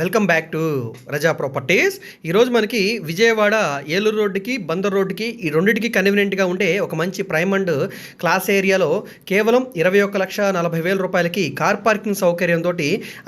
welcome back to Raza properties ఈరోజు మనకి విజయవాడ ఏలూరు రోడ్డుకి బందర్ రోడ్డుకి ఈ రెండింటికి కన్వీనియంట్గా ఉండే ఒక మంచి ప్రైమ్ అండ్ క్లాస్ ఏరియాలో కేవలం ఇరవై ఒక్క లక్ష నలభై వేల రూపాయలకి కార్ పార్కింగ్ సౌకర్యంతో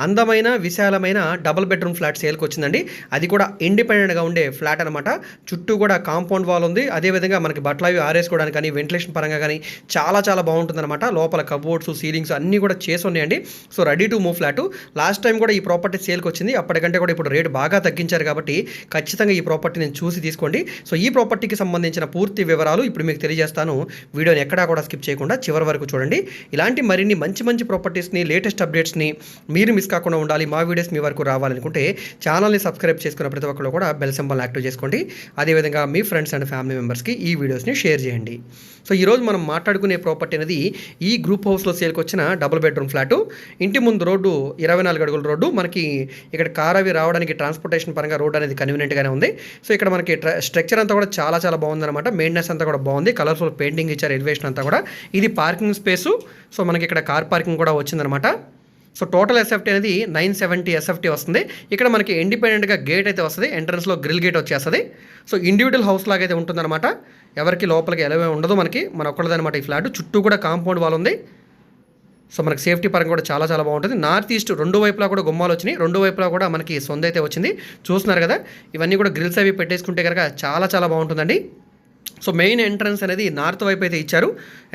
అందమైన విశాలమైన డబుల్ బెడ్రూమ్ ఫ్లాట్ సేల్కి వచ్చిందండి. అది కూడా ఇండిపెండెంట్గా ఉండే ఫ్లాట్ అనమాట చుట్టూ కూడా కాంపౌండ్ వాల్ ఉంది. అదేవిధంగా మనకి బట్టలవి అవి ఆరేసుకోవడానికి కానీ వెంటిలేషన్ పరంగా కానీ చాలా చాలా బాగుంటుందన్నమాట. లోపల కబోర్డ్స్ సీలింగ్స్ అన్నీ కూడా చేసి ఉన్నాయండి. So ready to move flat last time కూడా ఈ ప్రాపర్టీ సేల్కి వచ్చింది. అప్పటికంటే కూడా ఇప్పుడు రేటు బాగా తగ్గించారు కాబట్టి ఖచ్చితంగా ఈ ప్రాపర్టీ నేను చూసి తీసుకోండి. సో ఈ ప్రాపర్టీకి సంబంధించిన పూర్తి వివరాలు ఇప్పుడు మీకు తెలియజేస్తాను. వీడియోని ఎక్కడా కూడా స్కిప్ చేయకుండా చివరి వరకు చూడండి. ఇలాంటి మరిన్ని మంచి మంచి ప్రాపర్టీస్ని లేటెస్ట్ అప్డేట్స్ని మీరు మిస్ కాకుండా ఉండాలి మా వీడియోస్ మీ వరకు రావాలనుకుంటే ఛానల్ని సబ్స్క్రైబ్ చేసుకున్న ప్రతి ఒక్కరు కూడా బెల్ సింబల్ యాక్టివ్ చేసుకోండి. అదేవిధంగా మీ ఫ్రెండ్స్ అండ్ ఫ్యామిలీ మెంబర్స్కి ఈ వీడియోస్ని షేర్ చేయండి. సో ఈరోజు మనం మాట్లాడుకునే ప్రాపర్టీ అనేది ఈ గ్రూప్ హౌస్లో సేల్కి వచ్చిన డబుల్ బెడ్రూమ్ ఫ్లాటు ఇంటి ముందు రోడ్డు ఇరవై నాలుగు అడుగుల రోడ్డు. మనకి ఇక్కడ కార్ అవి రావడానికి ట్రాన్స్పోర్టేషన్ పరంగా రోడ్ అనేది కన్వీనియంట్గానే ఉంది. సో ఇక్కడ మనకి స్ట్రక్చర్ అంతా కూడా చాలా చాలా బాగుందన్నమాట. మెయింటెనెన్స్ అంతా కూడా బాగుంది. కలర్ఫుల్ పెయింటింగ్ ఇచ్చారు ఎలివేషన్ అంతా కూడా. ఇది పార్కింగ్ స్పేసు సో మనకి ఇక్కడ కార్ పార్కింగ్ కూడా వచ్చిందనమాట సో టోటల్ ఎస్ఎఫ్టీ అనేది నైన్ సెవెంటీ ఎస్ఎఫ్టీ వస్తుంది. ఇక్కడ మనకి ఇండిపెండెంట్గా గేట్ అయితే వస్తుంది. ఎంట్రన్స్లో గ్రిల్ గేట్ వచ్చేస్తుంది. సో ఇండివిజువల్ హౌస్ లాగా అయితే ఉంటుందన్నమాట. ఎవరికి లోపలికి ఎలవే ఉండదు మనకి. మన ఒక్కడదనమాట ఈ ఫ్లాట్ చుట్టూ కూడా కాంపౌండ్ వాల్ ఉంది. సో మనకి సేఫ్టీ పరంగా కూడా చాలా చాలా బాగుంటుంది. నార్త్ ఈస్ట్ రెండు వైపులా కూడా గుమ్మాలు వచ్చినాయి. రెండు వైపులా కూడా మనకి సొంత అయితే వచ్చింది. చూస్తున్నారు కదా ఇవన్నీ కూడా గ్రిల్స్ అవి పెట్టేసుకుంటే కనుక చాలా చాలా బాగుంటుందండి. సో మెయిన్ ఎంట్రన్స్ అనేది నార్త్ వైపు అయితే ఇచ్చారు.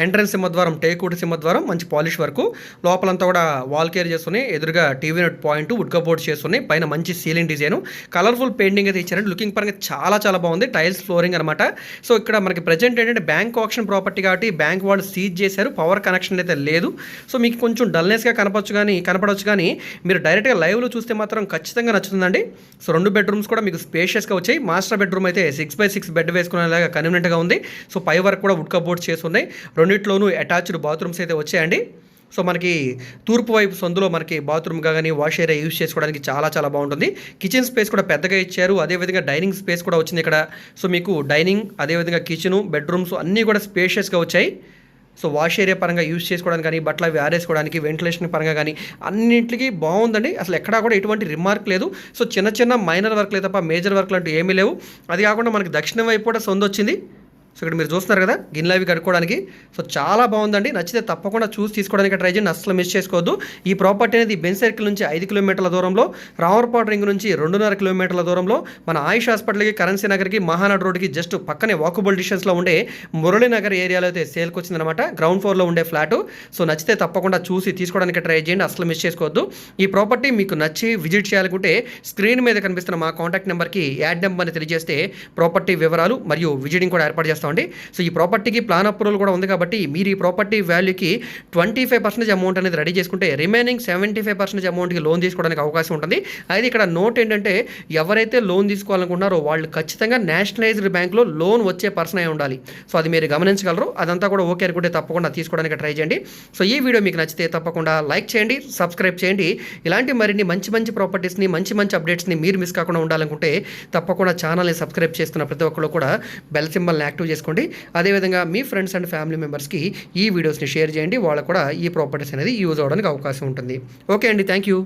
ఎంట్రన్స్ సింహద్వారం టేకూట్ సింహద్వారం మంచి పాలిష్ వరకు. లోపలంతా కూడా వాల్ కేర్ చేస్తున్నాయి. ఎదురుగా TV net point wood cupboards చేస్తున్నాయి. పైన మంచి సీలింగ్ డిజైన్. కలర్ఫుల్ పెయింటింగ్ అయితే ఇచ్చారండి. లుకింగ్ పరంగా చాలా చాలా బాగుంది. టైల్స్ ఫ్లోరింగ్ అనమాట సో ఇక్కడ మనకి ప్రజెంట్ ఏంటంటే బ్యాంక్ ఆప్షన్ ప్రాపర్టీ కాబట్టి బ్యాంక్ వాళ్ళు సీజ్ చేశారు. పవర్ కనెక్షన్ అయితే లేదు. సో మీకు కొంచెం డల్నెస్గా కనపచ్చు కానీ కనపడవచ్చు కానీ మీరు డైరెక్ట్గా లైవ్లో చూస్తే మాత్రం ఖచ్చితంగా నచ్చుతుందండి. సో రెండు బెడ్రూమ్స్ కూడా మీకు స్పేషియస్గా వచ్చాయి. మాస్టర్ బెడ్రూమ్ అయితే సిక్స్ బై సిక్స్ బెడ్ వేసుకునేలాగా కన్వీనెంట్గా ఉంది. సో పై వరకు కూడా వుడ్ కబోర్డ్స్ చేసి ఉన్నాయి. రెండిట్లోనూ అటాచ్డ్ బాత్రూమ్స్ అయితే వచ్చాయండి. సో మనకి తూర్పు వైపు సందులో మనకి బాత్రూమ్గా కానీ వాష్ ఏరియా యూజ్ చేసుకోవడానికి చాలా చాలా బాగుంటుంది. కిచెన్ స్పేస్ కూడా పెద్దగా ఇచ్చారు. అదేవిధంగా డైనింగ్ స్పేస్ కూడా వచ్చింది ఇక్కడ. సో మీకు డైనింగ్ అదేవిధంగా కిచెను బెడ్రూమ్స్ అన్నీ కూడా స్పేషియస్గా వచ్చాయి. సో వాష్ ఏరియా పరంగా యూజ్ చేసుకోవడానికి కానీ బట్టలు అవి ఆరేసుకోవడానికి వెంటిలేషన్ పరంగా కానీ అన్నింటికి బాగుందండి. అసలు ఎక్కడా కూడా ఎటువంటి రిమార్క్ లేదు. సో చిన్న చిన్న మైనర్ వర్క్ తప్ప మేజర్ వర్క్లు అంటూ ఏమీ లేవు. అది కాకుండా మనకి దక్షిణం వైపు కూడా సొంత వచ్చింది. సో ఇక్కడ మీరు చూస్తున్నారు కదా గిన్నెలు అవి కడుక్కోవడానికి. సో చాలా బాగుందండి. నచ్చితే తప్పకుండా చూసి తీసుకోవడానికి ట్రై చేయండి. అసలు మిస్ చేసుకోవద్దు. ఈ ప్రాపర్టీ అనేది బెన్ సర్కిల్ నుంచి ఐదు కిలోమీటర్ల దూరంలో రామర్పాడు రింగ్ నుంచి రెండున్నర కిలోమీటర్ల దూరంలో మన ఆయుష్ హాస్పిటల్కి కరెన్సీ నగర్కి మహానాడు రోడ్కి జస్ట్ పక్కనే వాకబుల్ డిస్టెన్స్లో ఉండే మురళీనగర్ ఏరియాలో అయితే సేల్కి వచ్చిందనమాట గ్రౌండ్ ఫ్లోర్లో ఉండే ఫ్లాట్. సో నచ్చితే తప్పకుండా చూసి తీసుకోవడానికి ట్రై చేయండి. అసలు మిస్ చేసుకోవద్దు. ఈ ప్రాపర్టీ మీకు నచ్చి విజిట్ చేయాలనుకుంటే స్క్రీన్ మీద కనిపిస్తున్న మా కాంటాక్ట్ నెంబర్కి యాడ్ నెంబర్ని తెలియజేస్తే ప్రాపర్టీ వివరాలు మరియు విజిటింగ్ కూడా ఏర్పాటు చేస్తామండి సో ఈ ప్రాపర్టీకి ప్లాన్ అప్రూవల్ కూడా ఉంది కాబట్టి మీరు ఈ ప్రాపర్టీ వాల్యూకి ట్వంటీ ఫైవ్ పర్సెంటేజ్ అమౌంట్ అనేది రెడీ చేసుకుంటే రిమైనింగ్ సెవెంటీ ఫైవ్ పర్సెంటేజ్ అమౌంట్కి లోన్ తీసుకోవడానికి అవకాశం ఉంటుంది. అయితే ఇక్కడ నోట్ ఏంటంటే ఎవరైతే లోన్ తీసుకోవాలనుకుంటున్నారో వాళ్ళు ఖచ్చితంగా నేషనలైజ్డ్ బ్యాంక్లో లోన్ వచ్చే పర్సన్ అయి ఉండాలి. సో అది మీరు గమనించగలరు. అదంతా కూడా ఓకే అనుకుంటే తప్పకుండా తీసుకోవడానికి ట్రై చేయండి. సో ఈ వీడియో మీకు నచ్చితే తప్పకుండా లైక్ చేయండి సబ్స్క్రైబ్ చేయండి. ఇలాంటి మరిన్ని మంచి మంచి ప్రాపర్టీస్ని మంచి మంచి అప్డేట్స్ని మీరు మిస్ కాకుండా ఉండాలనుకుంటే తప్పకుండా ఛానల్ని సబ్స్క్రైబ్ చేసుకున్న ప్రతి ఒక్కరు కూడా బెల్ సింబల్ని యాక్టివ్ చేసుకోండి. అదేవిధంగా మీ ఫ్రెండ్స్ అండ్ ఫ్యామిలీ మెంబర్స్కి ఈ వీడియోస్ని షేర్ చేయండి. వాళ్ళకు కూడా ఈ ప్రాపర్టీస్ అనేది యూజ్ అవ్వడానికి అవకాశం ఉంటుంది. ఓకే అండి. Thank you